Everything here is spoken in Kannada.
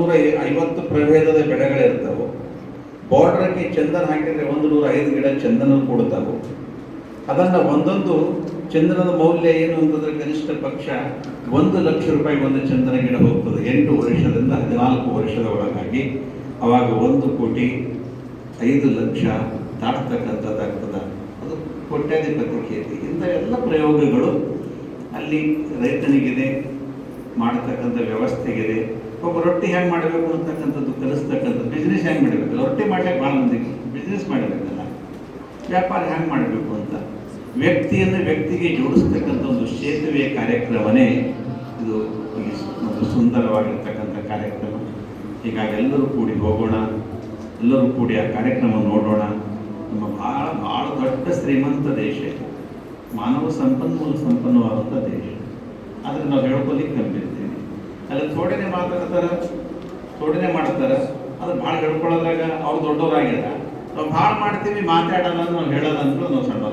ನೂರ ಐವತ್ತು ಪ್ರಭೇದದ ಬೆಳೆಗಳಿರ್ತಾವೆ. ಬಾರ್ಡ್ರಕ್ಕೆ ಚಂದನ ಹಾಕಿದ್ರೆ ಒಂದು ನೂರ ಐದು ಗಿಡ ಚಂದನ ಕೊಡ್ತಾವೆ ಅದನ್ನು ಒಂದೊಂದು ಚಂದನದ ಮೌಲ್ಯ ಏನು ಅಂತಂದ್ರೆ ಕನಿಷ್ಠ ಪಕ್ಷ ಒಂದು ಲಕ್ಷ ರೂಪಾಯಿ ಒಂದು ಚಂದನ ಗಿಡ ಹೋಗ್ತದೆ. ಎಂಟು ವರ್ಷದಿಂದ ಹದಿನಾಲ್ಕು ವರ್ಷದ ಒಳಗಾಗಿ ಅವಾಗ ಒಂದು ಕೋಟಿ ಐದು ಲಕ್ಷ ದಾಟ್ತಕ್ಕಂಥದ್ದಾಗ್ತದೆ ಅದು ಕೋಟ್ಯಾಧಿಪತಿ ಇಂಥ ಎಲ್ಲ ಪ್ರಯೋಗಗಳು ಅಲ್ಲಿ ರೈತನಿಗಿದೆ, ಮಾಡತಕ್ಕಂಥ ವ್ಯವಸ್ಥೆಗಿದೆ. ಒಬ್ಬ ರೊಟ್ಟಿ ಹೆಂಗೆ ಮಾಡಬೇಕು ಅಂತಕ್ಕಂಥದ್ದು ಕಲಿಸ್ತಕ್ಕಂಥ ಬಿಸ್ನೆಸ್ ಹೆಂಗೆ ಮಾಡಬೇಕು? ರೊಟ್ಟಿ ಮಾಡ್ಲಿಕ್ಕೆ ಭಾಳ ಮಂದಿಗೆ ಬಿಸ್ನೆಸ್ ಮಾಡಬೇಕಲ್ಲ. ವ್ಯಾಪಾರ ಹೆಂಗೆ ಮಾಡಬೇಕು ಅಂತ? ವ್ಯಕ್ತಿಯನ್ನು ವ್ಯಕ್ತಿಗೆ ಜೋಡಿಸ್ತಕ್ಕಂಥ ಒಂದು ಸೇತುವೆ ಕಾರ್ಯಕ್ರಮನೇ ಇದು ಒಂದು ಸುಂದರವಾಗಿರ್ತಕ್ಕಂಥ ಕಾರ್ಯಕ್ರಮ. ಹೀಗಾಗಿ ಎಲ್ಲರೂ ಕೂಡಿ ಹೋಗೋಣ. ಎಲ್ಲರೂ ಕೂಡಿ ಆ ಕಾರ್ಯಕ್ರಮ ನೋಡೋಣ. ನಮ್ಮ ಭಾಳ ಭಾಳ ದೊಡ್ಡ ಶ್ರೀಮಂತ ದೇಶ. ಮಾನವ ಸಂಪನ್ಮೂಲ ಸಂಪನ್ನವಾದಂಥ ದೇಶ. ಆದರೆ ನಾವು ಹೇಳ್ಕೊಲಿಕ್ಕೆ ಕಲ್ಪಿರ್ತೀವಿ ಅಲ್ಲಿ ಮಾಡ್ತಾರ ಮಾತಾಡ್ತಾರೆ ಮಾಡ್ತಾರ ಅದು ಭಾಳ ಹೇಳ್ಕೊಳ್ಳೋದ್ರಾಗ ಅವ್ರು ದೊಡ್ಡವರಾಗ್ಯಾರ ನಾವು ಭಾಳ ಮಾಡ್ತೀವಿ ಮಾತಾಡೋಣ ನಾವು ಹೇಳೋದಂತೂ ನಾವು ಸಣ್ಣವರಾಗ್ತದೆ